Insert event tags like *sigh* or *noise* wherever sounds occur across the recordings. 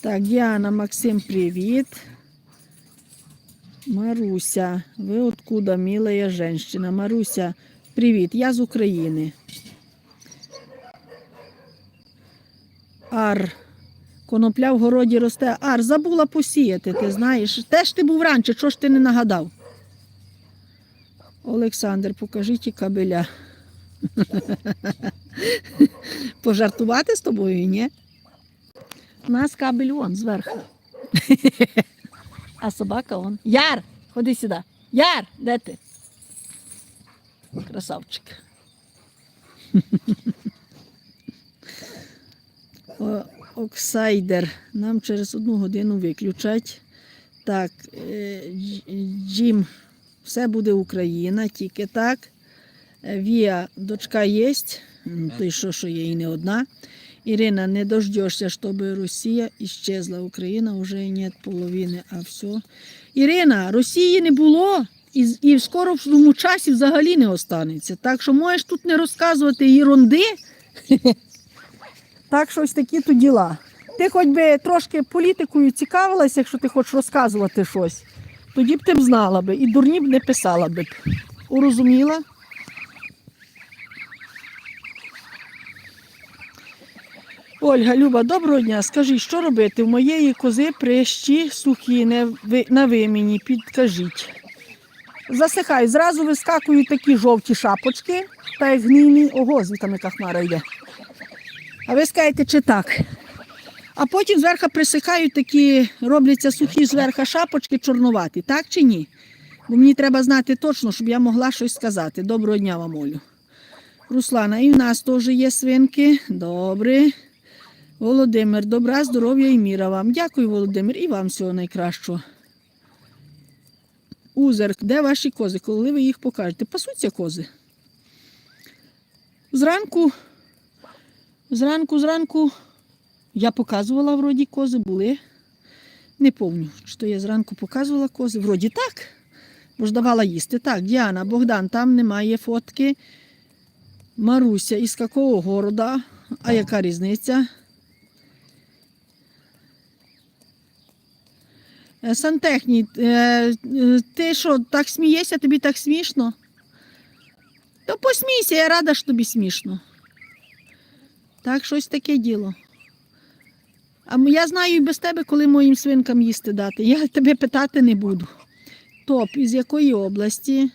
Так, Діана, Максим, привіт. Маруся, ви откуда, милая женщина? Маруся, привіт, я з України. Ар. Конопля в городі росте. Ар, забула посіяти, ти знаєш. Теж ти був раніше, чого ж ти не нагадав? Олександр, покажіть кабеля. *laughs* Пожартувати з тобою, ні? У нас кабель он зверху. *laughs* А собака он. Яр! Ходи сюди. Яр! Де ти? Красавчик. *laughs* О, Оксайдер. Нам через одну годину виключать. Так, е, Джим, все буде Україна, тільки так. Е, Віа, дочка є, той що, що є і не одна. Ирина, не дождешься, чтобы Росія исчезла. Україна вже нет половини, а все. Ірина, Росії не було і, і в скорому часі взагалі не останеться. Так що можеш тут не розказувати єрунди. *laughs* Так що ось такі то діла. Ти хоч би трошки політикою цікавилася, якщо ти хочеш розказувати щось, тоді б ти б знала би і дурні б не писала би. Урозуміла? Ольга, Люба, доброго дня. Скажіть, що робити? У моєї кози прищі сухі на вимені, підкажіть. Засихай, зразу вискакують такі жовті шапочки, та як гнійні. Ого, звідти яка хмара йде. А ви скажете, чи так? А потім зверху присихають такі, робляться сухі зверху шапочки чорнуваті, так чи ні? Бо мені треба знати точно, щоб я могла щось сказати. Доброго дня вам, Олю. Руслана, і в нас теж є свинки. Добре. Володимир, добра, здоров'я і міра вам. Дякую, Володимир, і вам всього найкращого. Узерк, де ваші кози? Коли ви їх покажете? Пасуться кози. Зранку, зранку, зранку я показувала вроді кози, були. Не пам'ятаю, чи то я зранку показувала кози. Вроді так. Бо ж давала їсти. Так, Діана, Богдан, там немає фотки. Маруся, із какого города? А яка різниця? Е, Сантехній, е, е, ти що, так смієшся, тобі так смішно? То посмійся, я рада, що тобі смішно. Так, щось таке діло. А я знаю і без тебе, коли моїм свинкам їсти дати. Я тебе питати не буду. Топ, із якої області?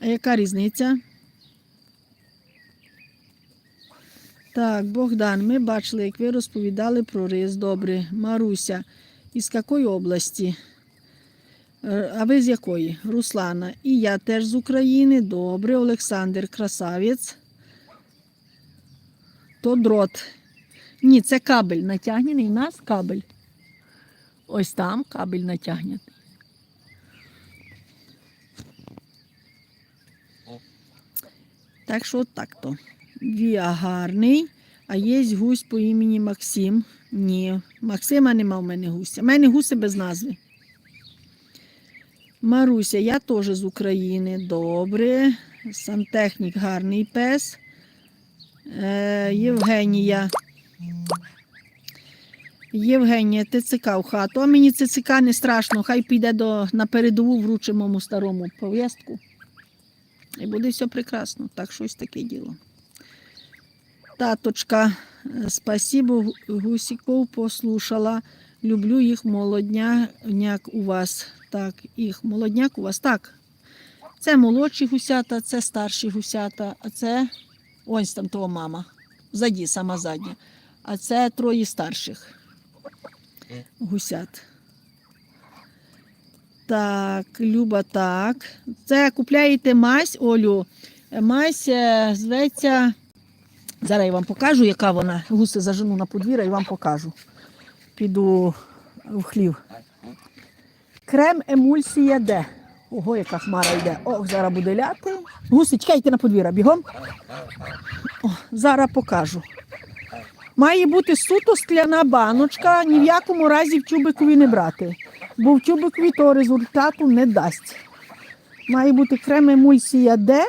А яка різниця? Так, Богдан, ми бачили, як ви розповідали про рис. Добре. Маруся, із якої області? Е, А ви з якої? Руслана. І я теж з України. Добре, Олександр, красавець. То дрот. Ні, це кабель натягнений. У нас кабель. Ось там кабель натягнений. Так що от так то. Віа гарний, а є гусь по імені Максим. Ні, Максима нема в мене гуся. У мене гуси без назви. Маруся, я теж з України. Добре. Сантехнік гарний пес. Е, Євгенія. Євгенія, ТЦК в хату. А мені ТЦК не страшно, хай піде до, на передову вручимо моєму старому пов'язку. І буде все прекрасно. Так, щось таке діло. Таточка, е, спасибо, Гусіков послушала. Люблю їх молодняк у вас. Так, їх молодняк у вас. Так. Це молодші гусята, це старші гусята, а це ось там того мама. Ззаді, сама задня. А це троє старших гусят. Так, Люба, так. Це купляєте мазь, Олю. Мазь е, зветься. Зараз я вам покажу, яка вона. Гуси зажену на подвір'я і вам покажу. Піду в хлів. Крем емульсія Д. Ого, яка хмара йде. Ох, зараз буде ляти. Гуси, чекайте на подвір'я, бігом. О, зараз покажу. Має бути суто скляна баночка, ні в якому разі в тюбикові не брати, бо в тюбикові того результату не дасть. Має бути крем емульсія Д